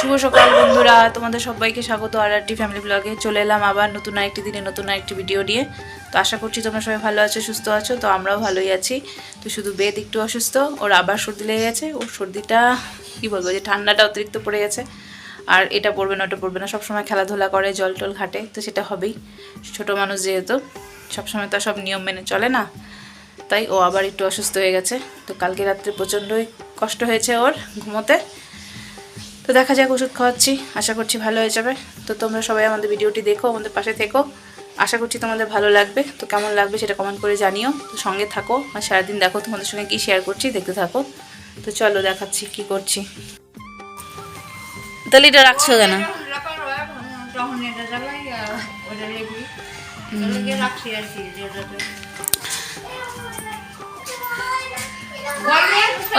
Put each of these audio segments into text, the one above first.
শুভ সকাল, বন্ধুরা। তোমাদের সবাইকে স্বাগত। আর একটি ফ্যামিলি ব্লগে চলে এলাম আবার নতুন আরেকটি দিনে, নতুন আরেকটি ভিডিও নিয়ে। তো আশা করছি তোমরা সবাই ভালো আছো, সুস্থ আছো। তো আমরাও ভালোই আছি। তো শুধু বেদ একটু অসুস্থ, ওর আবার সর্দি লেগে গেছে। ওর সর্দিটা, কী বলব, যে ঠান্ডাটা অতিরিক্ত পড়ে গেছে। আর এটা পড়বে না, ওটা পড়বে না। সবসময় খেলাধুলা করে, জল টল ঘাটে, তো সেটা হবেই। ছোট মানুষ যেহেতু, সবসময় তো সব নিয়ম মেনে চলে না। তাই ও আবার একটু অসুস্থ হয়ে গেছে। তো কালকে রাত্রে প্রচণ্ডই কষ্ট হয়েছে ওর ঘুমোতে। তো দেখা যাক ওষুধ খাওয়াচ্ছি। আশা করছি ভালো হয়ে যাবে। তো তোমরা সবাই আমাদের ভিডিওটি দেখো আমাদের পাশে থেকো। আশা করছি তোমাদের ভালো লাগবে। তো কেমন লাগবে সেটা কমেন্ট করে জানিও। তো সঙ্গে থাকো আর সারাদিন দেখো তোমাদের সঙ্গে কী শেয়ার করছি দেখতে থাকো। তো চলো দেখাচ্ছি কি করছি। তাহলে এটা রাখছো কেন?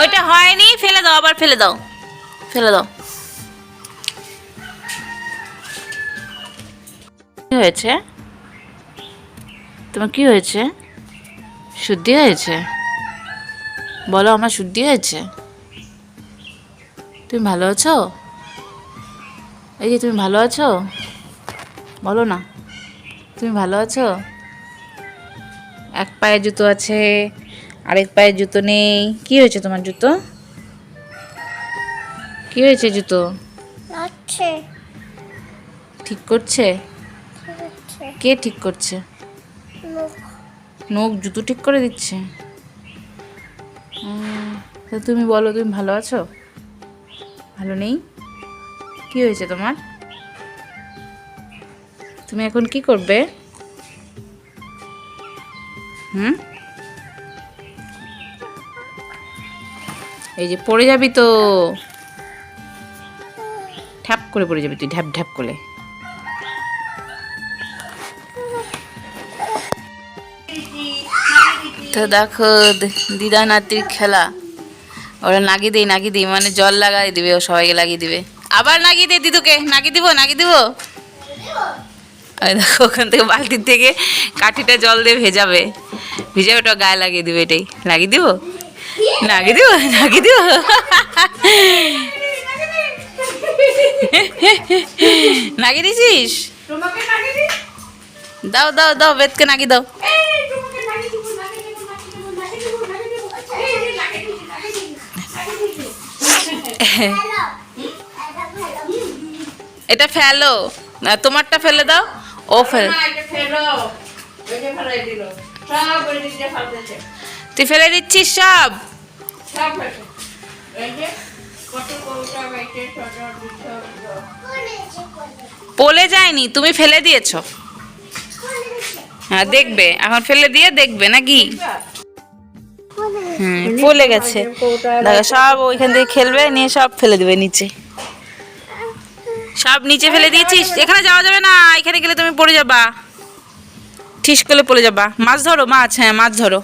ওইটা হয়নি ফেলে দাও আবার ফেলে দাও। ফেলে দাও। কি হয়েছে? তোমার কি হয়েছে? শুদ্ধি হয়েছে? বলো আমার শুদ্ধি হয়েছে? তুমি ভালো আছো? এই যে তুমি ভালো আছো? বলো না। তুমি ভালো আছো? এক পায়ে জুতো আছে আরেক পায়ে জুতো নেই। কি হয়েছে তোমার জুতো? কি হয়েছে জুতো? ঠিক করছে? কে ঠিক করছে? নখ। জুতো ঠিক করে দিচ্ছে? তুমি বলো, তুমি ভালো আছো? ভালো নেই? কি হয়েছে তোমার? তুমি এখন কি করবে? হুম? এই যে পড়ে যাবি তো। ঠ্যাপ করে পড়ে যাবি তুই, ঢ্যাপ ঢ্যাপ করে। তো দেখো দিদা নাতির খেলা। ওরা নাগি দেই নাগি দিই মানে জল লাগাই দিবে ও সবাইকে লাগিয়ে দিবে। আবার লাগিয়ে দে দিদুকে নাগি দিব নাগি দিব? দেখো ওখান থেকে বালতির থেকে কাঠিটা জল দিয়ে ভেজাবে। ভেজে ওটা গায়ে লাগিয়ে দিবে এটাই। লাগিয়ে দিব? লাগিয়ে দিব? লাগিয়ে দিব? নাগিয়ে দিছিস? দাও দাও দাও বেদকে নাগিয়ে দাও এই তোমাকে লাগিয়ে দিব লাগিয়ে দিব লাগিয়ে দিব লাগিয়ে দিব লাগিয়ে দিব এই যে লাগিয়ে দিছি লাগিয়ে দিছি লাগিয়ে দিছি এটা ফেলো। তোমারটা ফেলে দাও। ও ফেল তুই ফেলে দিচ্ছিস সব? পলে যায়নি তুমি ফেলে দিয়েছ। হ্যাঁ দেখবে। এখন ফেলে দিয়ে দেখবে নাকি? পলে গেছে। দেখো সব ওইখান থেকে খেলবে নিয়ে সব ফেলে দেবে নিচে। সব নিচে ফেলে দিয়েছিস? এখানে যাওয়া যাবে না এখানে গেলে তুমি পড়ে যাবা। ঠিস করে পড়ে যাবা। মাছ ধরো মাছ হ্যাঁ মাছ ধরো।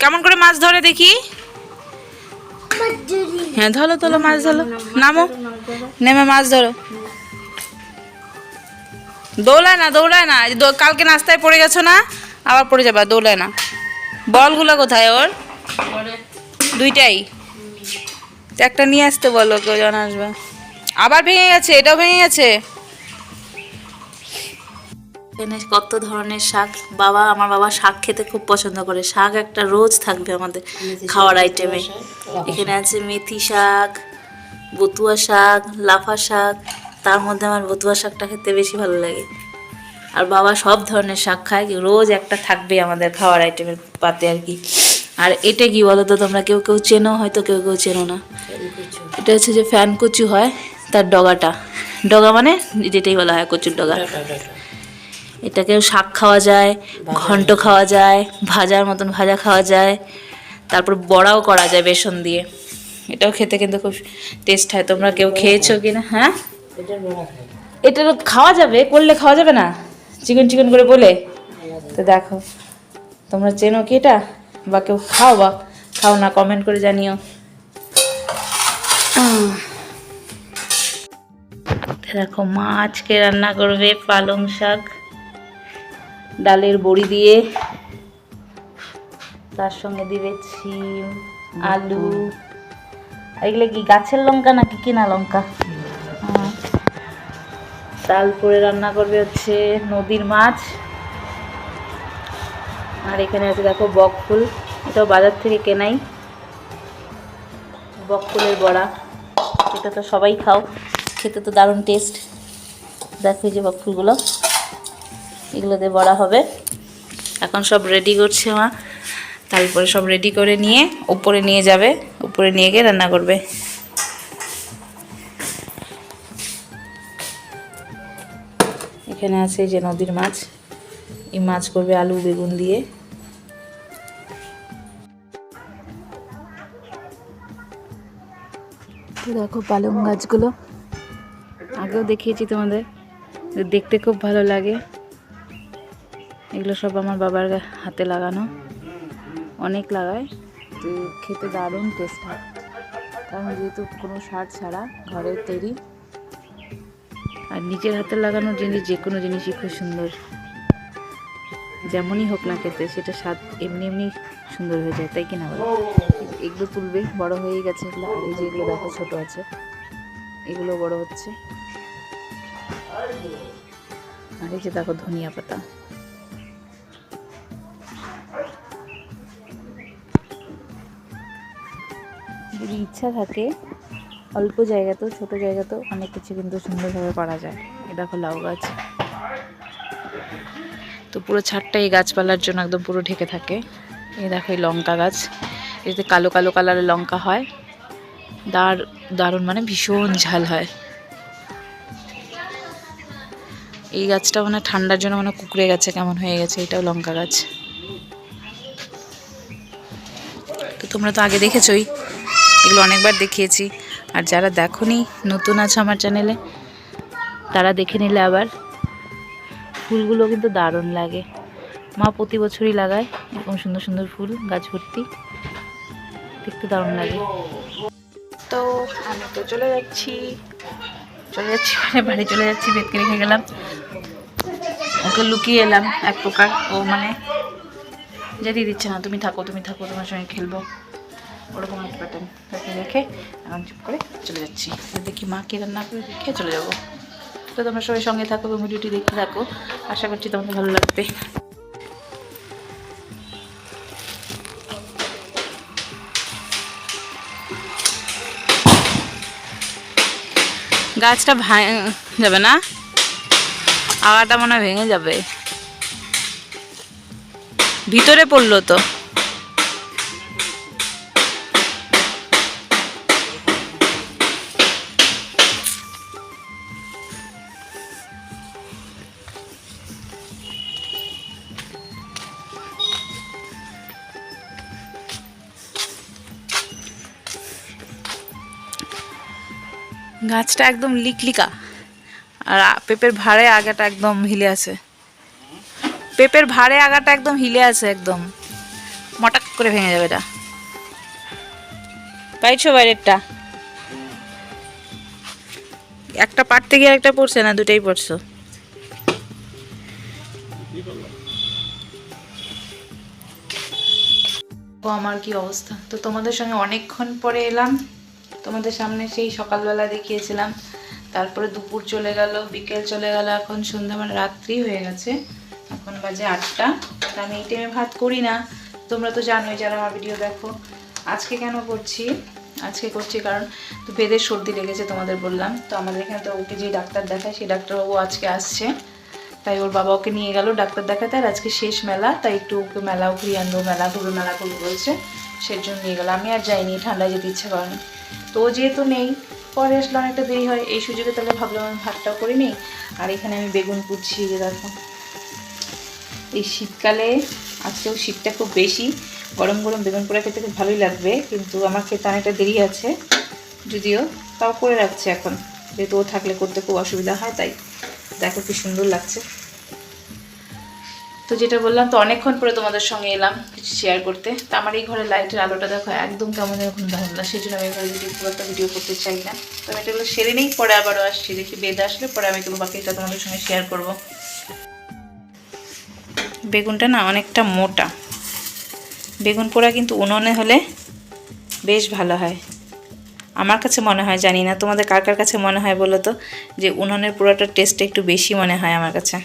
কেমন করে মাছ ধরে দেখি? হ্যাঁ ধরো তোলো মাছ ধরো। নামো। নেমে মাছ ধরো। দৌড়ায় না দৌড়ায় না। কালকে নাস্তায় পড়ে গেছো না আবার পড়ে যাবা দৌড়ায় না। বলগুলো কোথায় ওর? দুইটাই। একটা নিয়ে আসতে বলো কেউ জন আসবে। আবার ভেঙে গেছে এটাও ভেঙে গেছে। এখানে কত ধরনের শাক? বাবা আমার বাবা শাক খেতে খুব পছন্দ করে। শাক একটা রোজ থাকবে আমাদের খাওয়ার আইটেমে এখানে আছে মেথি শাক বতুয়া শাক লাফা শাক। তার মধ্যে আমার বতুয়া শাকটা খেতে বেশি ভালো লাগে। আর বাবা সব ধরনের শাক খায় রোজ একটা থাকবে আমাদের খাওয়ার আইটেমের পাতে আর কি। আর এটা কি বলো তো তোমরা কেউ কেউ চেনো হয়তো কেউ কেউ চেনো না। এটা হচ্ছে যে ফ্যান কচু হয় তার ডগাটা। ডগা মানে যেটাই বলা হয় কচুর ডগা। এটাকেও শাক খাওয়া যায় ঘন্ট খাওয়া যায় ভাজার মতন ভাজা খাওয়া যায় তারপর বড়াও করা যায় বেসন দিয়ে। এটাও খেতে কিন্তু খুব টেস্ট হয়। তোমরা কেউ খেয়েছো কি না হ্যাঁ? এটা তো খাওয়া যাবে করলে খাওয়া যাবে না? চিকেন চিকেন করে বলে? তো দেখো তোমরা চেনো কি এটা? বা কেউ খাও বা খাও না কমেন্ট করে জানিও। দেখো মা আজকে রান্না করবে পালং শাক ডালের বড়ি দিয়ে। তার সঙ্গে দিবে সিম আলু। এগুলো কি গাছের লঙ্কা নাকি কিনা লঙ্কা? তারপরে রান্না করবে হচ্ছে নদীর মাছ। আর এখানে আছে দেখো বক ফুল। এটাও বাজার থেকে কেনাই। বক ফুলের বড়া। এটা তো সবাই খাও। খেতে তো দারুণ টেস্ট দেখো যে বক ফুলগুলো। এগুলো দিয়ে বড়া হবে। এখন সব রেডি করছে মা। তারপরে সব রেডি করে নিয়ে উপরে নিয়ে যাবে। উপরে নিয়ে গিয়ে রান্না করবে। এখানে আছে যে নদীর মাছ। এই মাছ করবে আলু, বেগুন দিয়ে। দেখো পালং গাছগুলো। আগেও দেখিয়েছি তোমাদের। দেখতে খুব ভালো লাগে। এগুলো সব আমার বাবার হাতে লাগানো। অনেক লাগায়। তো খেতে দারুণ টেস্ট হয়। কারণ যেহেতু কোনো সার ছাড়া ঘরের তৈরি আর নিজের হাতে লাগানো জিনিস যে কোনো জিনিসই খুব সুন্দর। যেমনই হোক না খেতে সেটা স্বাদ এমনি এমনি সুন্দর হয়ে যায়, তাই কি না বলো? এগুলো তুলবে, বড় হয়ে গেছে এগুলো। আর এই যে এগুলো দেখো, ছোট আছে। এগুলো বড় হচ্ছে। আর এই যে দেখো, ধনিয়া পাতা। যদি ইচ্ছা থাকে অল্প জায়গাতেও ছোট জায়গাতেও অনেক কিছু কিন্তু সুন্দরভাবে করা যায়। এ দেখো লাউ গাছ। তো পুরো ছাদটা এই গাছপালার জন্য একদম পুরো ঢেকে থাকে। এই দেখো এই লঙ্কা গাছ। এতে কালো কালো কালারের লঙ্কা হয়। দার, দারুণ মানে ভীষণ ঝাল হয়। এই গাছটা মানে ঠান্ডার জন্য মানে কুকড়ে গেছে, কেমন হয়ে গেছে, এটাও লঙ্কা গাছ। তো তোমরা তো আগে দেখেছোই। এগুলো অনেকবার দেখিয়েছি। আর যারা দেখোনি, নতুন আছে আমার চ্যানেলে, তারা দেখে নিলে আবার। ফুলগুলো কিন্তু দারুণ লাগে। মা প্রতি বছরই লাগায়, এরকম সুন্দর সুন্দর ফুল, গাছ ভর্তি। দেখতে দারুণ লাগে। তো আমি তো চলে যাচ্ছি। চলে যাচ্ছি মানে বাড়ি চলে যাচ্ছি বেদকে রেখে গেলাম। ওকে লুকিয়ে এলাম এক প্রকার। ও মানে যেতেই দিচ্ছে না তুমি থাকো তুমি থাকো, তোমার সঙ্গে খেলব। ওরকম একটা প্যাটার্ন তাকে রেখে এখন চুপ করে চলে যাচ্ছি। দেখি মা কি রান্না করে দেখে চলে যাব। তো তোমরা সবাই সঙ্গে থাকো, এবং ভিডিওটি দেখতে থাকো। আশা করছি তোমাদের ভালো লাগবে। গাছটা ভাঙ, যাবে না? আগাটা মনে ভেঙে যাবে। ভিতরে পড়ল তো। গাছটা একদম লিকলিকা। আর পেঁপের ভাড়ে আগাটা একদম হিলে আছে। পেঁপের ভাড়ে আগাটা একদম হিলে আছে একদম। মটাক করে ভেঙে যাবে এটা। পাইছো বাইরেরটা? একটা পারতে গিয়ে একটা পড়ছে না? দুটাই পড়ছো? আমার কি অবস্থা? তো তোমাদের সঙ্গে অনেকক্ষণ পরে এলাম। তোমাদের সামনে সেই সকালবেলা দেখিয়েছিলাম। তারপরে দুপুর চলে গেল, বিকেল চলে গেল, এখন সন্ধ্যা মানে রাত্রি হয়ে গেছে। এখন বাজে আটটা। আমি এই টাইমে ভাত করি না। তোমরা তো জানোই যারা আমার ভিডিও দেখো। আজকে কেন করছি? আজকে করছি কারণ তো বেদের সর্দি লেগেছে তোমাদের বললাম। তো আমাদের এখানে তো ওকে যে ডাক্তার দেখায়, সেই ডাক্তারবাবু আজকে আসছে। তাই ওর বাবা ওকে নিয়ে গেল ডাক্তার দেখাতে। আর আজকে শেষ মেলা, তাই একটু ওকে মেলাও ঘুরিয়ে আনব মেলা ঘুরবে মেলা করব বলছে সেই জন্য নিয়ে গেলো। আমি আর যাইনি, ঠান্ডায় যেতে ইচ্ছে করেনি। তো যেহেতু নেই, পরে আসলে অনেকটা দেরি হয়, এই সুযোগে তাহলে ভাবলাম আমি ভাতটাও করে নিই। আর এখানে আমি বেগুন কুচ্ছি যে দেখো। এই শীতকালে আজকেও শীতটা খুব বেশি। গরম গরম বেগুন পোড়া খেতে খুব ভালোই লাগবে, কিন্তু আমার খেতে অনেকটা দেরি আছে। যদিও তাও করে রাখছি এখন। যেহেতু ও থাকলে করতে খুব অসুবিধা হয়, তাই। দেখো কি সুন্দর লাগছে। তো যেটা বললাম, তো অনেকক্ষণ পরে তোমাদের সঙ্গে এলাম কিছু শেয়ার করতে। তো আমার এই ঘরে লাইটের আলোটা দেখো একদম কেমন যেন ঘুম ধরলা সেই জন্য আমি ঘরে যদি খুব একটা ভিডিও করতে চাই না। তো আমি এটাগুলো সেরে নেই, পরে আবারও আসছি। দেখি বেদ আসলে পরে আমি তোমার বাকিটা তোমাদের সঙ্গে শেয়ার করব। বেগুনটা না অনেকটা মোটা। বেগুন পোড়া কিন্তু উনুনে হলে বেশ ভালো হয়। আমার কাছে মনে হয়, জানি না তোমাদের কার কার কাছে মনে হয় বলো তো, যে উনুনের পুরোটা টেস্টটা একটু বেশি মনে হয় আমার কাছে।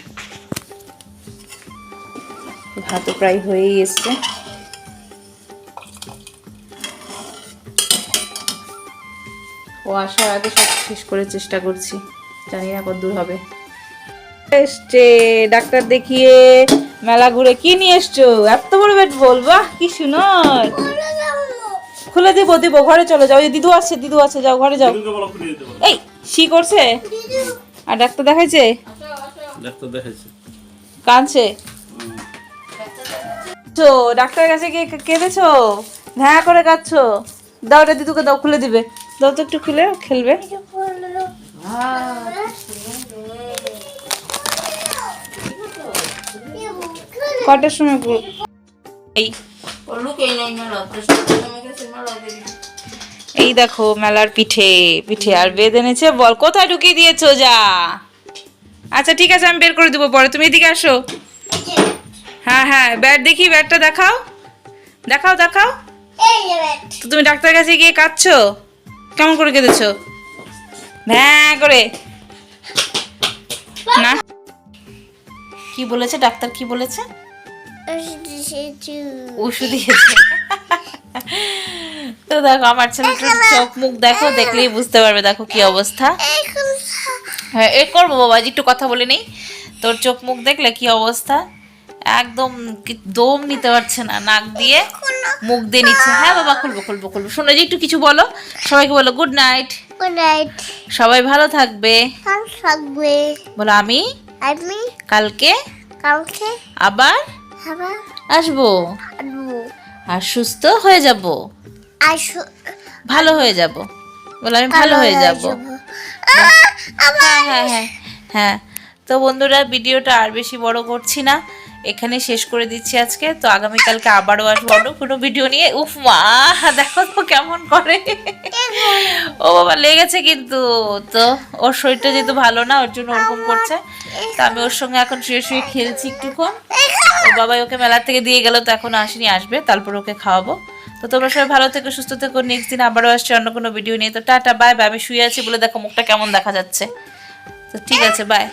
ভাতও প্রায় হয়েই এসছে। ও আসার আগে সব শেষ করে চেষ্টা করছি। জানি না কত দূর হবে। এসছে ডাক্তার দেখিয়ে মেলা ঘুরে কি নিয়ে এসছো? এত বড় বেড বল বাহ কি সুন্দর। খুলে দিব দিব ঘরে চলে যাও। এই দিদু আছে দিদু আছে যাও ঘরে যাও। এই শি করছে? আর ডাক্তার দেখাইছে? ডাক্তার দেখাইছে। কাঁদছে? তো ডাক্তারের কাছে গিয়ে কেঁদেছো? হ্যাঁ করে কাঁদছো? দাও এটা দিদুকে দাও খুলে দিবে। দাও তো একটু খুলে খেলবে। কটার সময় এই। দেখি। এই দেখো মেলার পিঠে পিঠে আর বেদ এনেছে। বল কোথায় ঢুকিয়ে দিয়েছ যা? আচ্ছা ঠিক আছে আমি বের করে দেবো পরে। তুমি এদিকে আসো। হ্যাঁ হ্যাঁ ব্যাট দেখি ব্যাটটা দেখাও। দেখাও দেখাও। তো তুমি ডাক্তার কাছে গিয়ে কাঁদছো? কেমন করে কেঁদেছো? হ্যাঁ করে। না। কি বলেছে? ডাক্তার কি বলেছে? ওষুধ দিয়েছে। তো দেখো আমার ছেলেটার চোখ মুখ দেখো দেখলেই বুঝতে পারবে দেখো কি অবস্থা। হ্যাঁ এ করব বাবা একটু কথা বলে নেই। তোর চোখ মুখ দেখলে কি অবস্থা? একদম দম নিতে পারছে না নাক দিয়ে মুখ দিয়ে নিচ্ছে। হ্যাঁ বাবা খুলবো খুলবো খুলবো। শোনো যে একটু কিছু বলো সবাইকে বলো গুড নাইট Good night. সবাই ভালো থাকবে। কাল থাকবে। বলো আমি আমি কালকে কালকে আবার আবার আসব। আসব। আর সুস্থ হয়ে যাব। ভালো হয়ে যাব। বলো আমি ভালো হয়ে যাব। হ্যাঁ হ্যাঁ হ্যাঁ হ্যাঁ। তো বন্ধুরা ভিডিওটা আর বেশি বড় করছি না। এখানে শেষ করে দিচ্ছি আজকে। তো আগামীকালকে আবারও আসব। অন্য কোনো ভিডিও নিয়ে। উফ, মা, দেখো তো কেমন করে। ও বাবা, লেগেছে কিন্তু। তো ওর শরীরটা যেহেতু ভালো না, ওর জন্য ওরকম করছে। তো আমি ওর সঙ্গে এখন শুয়ে শুয়ে খেলছি একটুক্ষণ। ওর বাবাই ওকে মেলার থেকে দিয়ে গেল, তো এখন আসেনি, আসবে। তারপর ওকে খাওয়াবো। তো তোমরা সবাই ভালো থেকো, সুস্থ থেকো। নেক্সট দিন আবারও আসছে অন্য কোনো ভিডিও নিয়ে। তো টাটা বাই বাই আমি শুয়ে আছি বলে দেখো, মুখটা কেমন দেখা যাচ্ছে। তো ঠিক আছে বাই